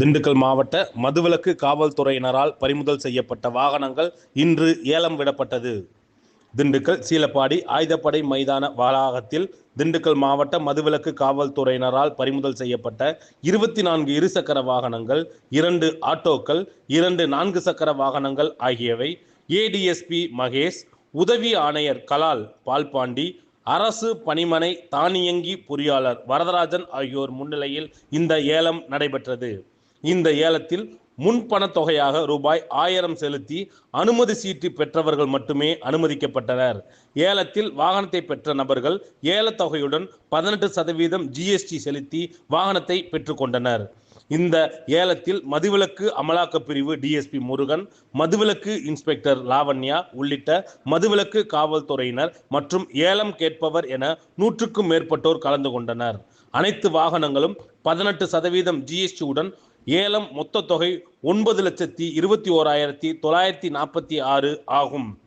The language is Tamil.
திண்டுக்கல் மாவட்ட மதுவிலக்கு காவல்துறையினரால் பறிமுதல் செய்யப்பட்ட வாகனங்கள் இன்று ஏலம் விடப்பட்டது. திண்டுக்கல் சீலப்பாடி ஆயுதப்படை மைதான வளாகத்தில் திண்டுக்கல் மாவட்ட மதுவிலக்கு காவல்துறையினரால் பறிமுதல் செய்யப்பட்ட இருபத்தி நான்கு இருசக்கர வாகனங்கள் இரண்டு ஆட்டோக்கள் இரண்டு நான்கு சக்கர வாகனங்கள் ஆகியவை ஏடிஎஸ்பி மகேஷ் உதவி ஆணையர் கலால் பால்பாண்டி அரசு பணிமனை தானியங்கி பொறியாளர் வரதராஜன் ஆகியோர் முன்னிலையில் இந்த ஏலம் நடைபெற்றது. இந்த ஏலத்தில் முன்பண தொகையாக ரூபாய் ஆயிரம் செலுத்தி அனுமதி சீட்டு பெற்றவர்கள் மட்டுமே அனுமதிக்கப்பட்டனர். ஏலத்தில் வாகனத்தை பெற்ற நபர்கள் ஏலத்தொகையுடன் பதினெட்டு சதவீதம் ஜிஎஸ்டி செலுத்தி வாகனத்தை பெற்றுக்கொண்டனர். இந்த ஏலத்தில் மதுவிலக்கு அமலாக்க பிரிவு டிஎஸ்பி முருகன் மதுவிலக்கு இன்ஸ்பெக்டர் லாவண்யா உள்ளிட்ட மதுவிலக்கு காவல்துறையினர் மற்றும் ஏலம் கேட்பவர் என நூற்றுக்கும் மேற்பட்டோர் கலந்து கொண்டனர். அனைத்து வாகனங்களும் பதினெட்டு சதவீதம் ஜிஎஸ்டியுடன் ஏலம் மொத்த தொகை ஒன்பது லட்சத்தி இருபத்தி ஓராயிரத்தி தொள்ளாயிரத்தி நாற்பத்தி ஆறு ஆகும்.